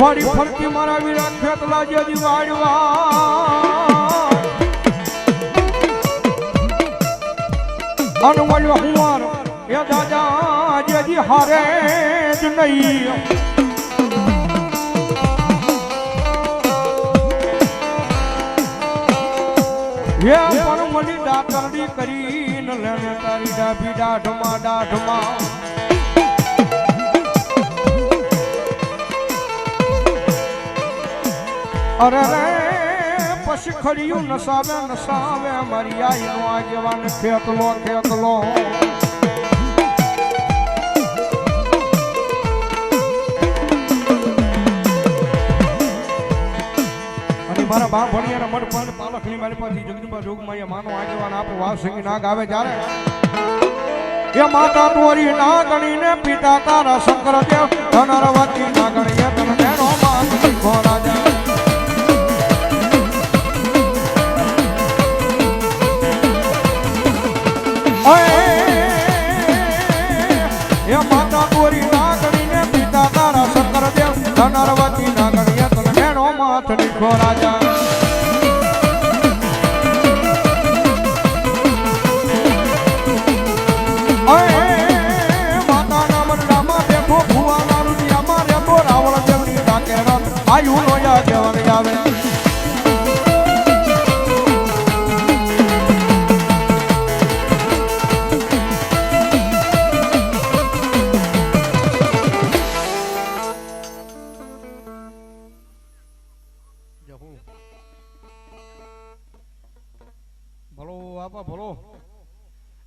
વાડી ફરતી મારા વીરા ખેતલા જે વાડવા. અનવલ હુંવાર, એ દાદા જેજી હારે જ નહીં. હે પણ મળી ડાકરડી કરીને લેને તારી ડાભી ડાઢમાં દાઢમાં અરે પછી ખડિયું નસાવે નસાવે, મારી આઈ નો આગેવાન ખેતલો ખેતલો મારા બા ભણિયાના મઢ પણ પાલખની મારી પાસે જગદંબા જોગમાં માનો આગેવાન આપો વાસંગી નાગ આવે ત્યારે. એ માતા તોરી નાગણીને પિતા તારા શંકર દેવ ધનરવતી નાગણીએ તને તેનો માન શીખો ભુવાના નગરિયા રહેતો રાવણ માથ લીખો રાજા. આયુ નો યા જવન આવે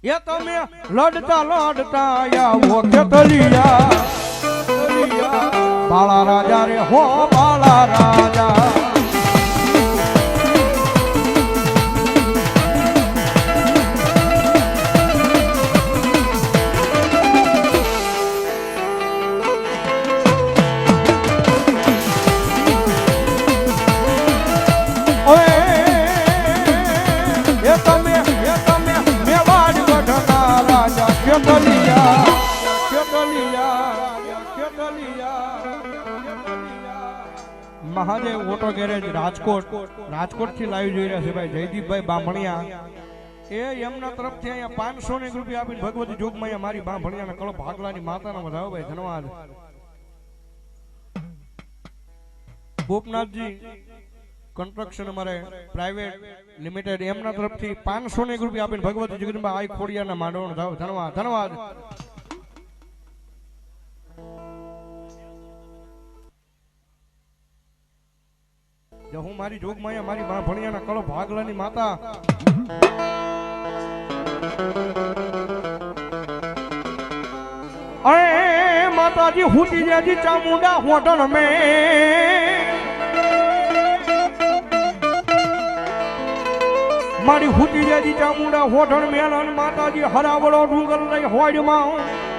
એ તમે લડતા લડતા આવો ખેતલિયા બાળા રાજા રે હો બાળા રાજા. Mahadev auto garage Rajkot. રાજકોટથી લાઈવ જોઈ રહ્યા છે ભાઈ. જયદીપભાઈ બામણિયા એ એમના તરફથી અહીંયા પાંચસો ને રૂપિયા આપીને ભગવતી જોગમાં મારી બામણિયાના કળો ભાગલાની માતાના વધાવો ભાઈ. ધન્યવાદ. ગોપનાથજી કન્સ્ટ્રક્શન અમારે પ્રાઇવેટ લિમિટેડ એમના તરફથી પાંચસો ને રૂપિયા આપીને ભગવતી જગદંબા આઈ ખોડિયાના માંડવાનો થાવ ધન્યવાદ. ધન્યવાદ. જો હું મારી જોગમાયા, મારી મા ભણિયાના કળો ભાગલાની માતા. અરે માતાજી હુતી જાજી ચામુંડા હોટલ મે. મારી હુતી જાજી ચામુંડા હોટણ મેલન માતાજી હરાવળો ડુંગર લઈ હોડમાં.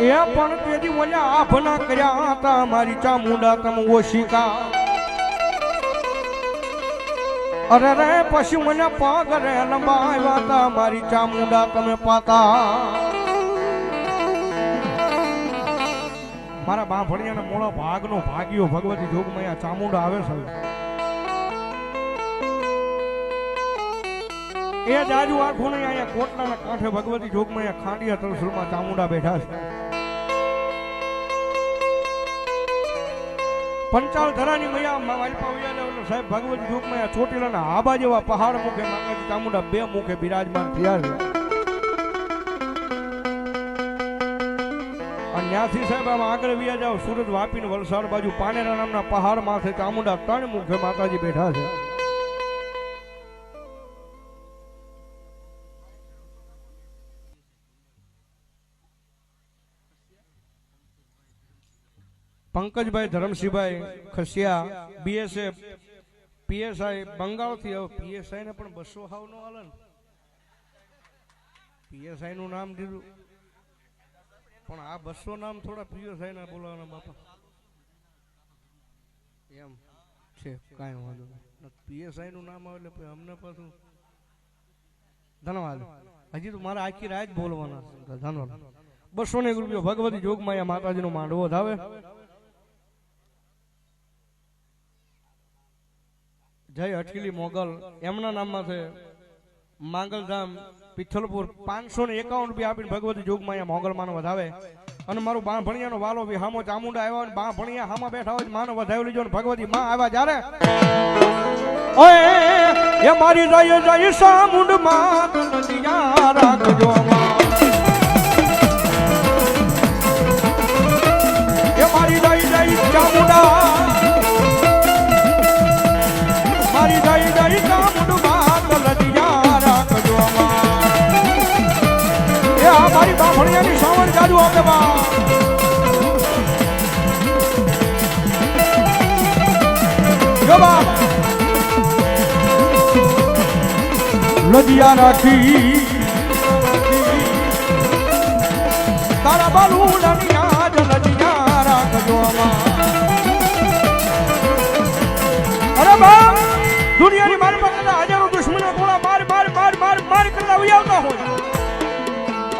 એ પણ તેજી ઓલા આભના કર્યા હતા. મારી ચામુંડા તમ ઓશિકા અરે રે, પછી મને પગ રે લંબાવ્યા હતા. મારી ચામુંડા તમે પાતા. મારા બા મોડો મોળા ભાગનો ભાગ્યો ભગવતી જોગમાં ચામુંડા આવે છે. એ જાજુ આખું નહીં અહીંયા કોટલાના કાંઠે ભગવતી જોગમયા ખાંડિયા તરસુલમાં ચામુંડા બેઠા છે. પંચાલ ધરાની મૈયા વાલપા ઉયાલે સાહેબ ભગવતી જોગમાં ચોટીલાના આબા જેવા પહાડ મુખે માતાજી ચામુંડા બે મુખે બિરાજમાન થયા છે. ત્યાંથી સાહેબ આમ આગળ વ્યા જાવ સુરત વાપીને વલસાડ બાજુ પાનેરા નામના પહાડ માથે ચામુંડા ત્રણ મુખે માતાજી બેઠા છે. પંકજભાઈ ધરમસિંહભાઈ ખસિયા બીએસએફ પીએસઆઈ બંગાળથી હવે પીએસઆઈ ને પણ બસો હાવ નો હાલે ને. પીએસઆઈ નું નામ દીધું. પણ આ બસો નામ થોડા પીએસઆઈ ના બોલાવાના બાપા. એમ છે, કાંઈ વાંધો નહીં. પીએસઆઈ નું નામ આવે એટલે અમને પાછું ધન્યવાદ હજી તો મારે આખી રાત બોલવાના ધન્યવાદ બસો ને એક રૂપિયો ભગવતી માતાજી માતાજીનો માંડવો ધાવે. જય અઠીલી મોગલ. એમના નામમાં છે માંગલધામ, પિથલપુર. પાંચસો ને એકાવન રૂપિયા આપીને ભગવતી જોગમાં અહીંયા મોગલ માનો વધાવે. અને મારું બાંભણિયાનો વાલો બી હામો ચામુંડા આવ્યા હોય બા ભણિયા હામાં બેઠા હોય માનો વધાવી લીજો ને ભગવતી માં આવ્યા જ્યારે. ઓય, એ મારી જય જય ચામુંડમાં મારી સાવણ શ્રાવણ આવે બા. લજિયા રાખી તારા બાલુડાની જ લજિયા રાખજો આમાં. અરે બા, દુનિયાની મારી પાસે હજારો દુશ્મનો ગોળા માર માર માર માર માર કરતા ઉયાવતા હોય.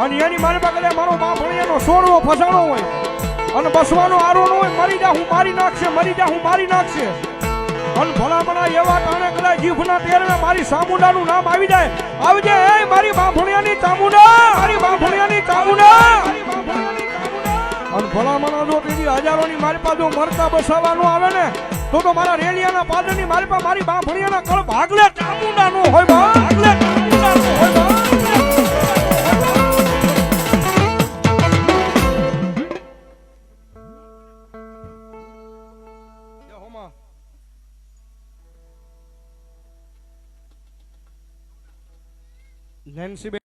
અને એની મારી પાસે મારો બા ભણિયાનો સોરવો, ફસાણો હોય, અને બસવાનો આરો ન હોય, મરી જા, હું મારી નાખશે, મરી જા, હું મારી નાખશે. અને ભલા ભલા એવા કારણે કદાચ જીભના તેરને મારી સામુંડાનું નામ આવી જાય. આવી જાય, એ મારી બાંભણિયાની ચામુંડા, મારી બાંભણિયાની ચામુંડા. અને ભલામણા જો કીધી હજારોની મારી પાસે મરતા બસાવવાનું આવે ને, તો તો મારા રેલિયાના પાદરની મારી પાસે મારી બાંભણિયાના કળ ભાગલે ચામુંડાનું હોય બા. નેન્સી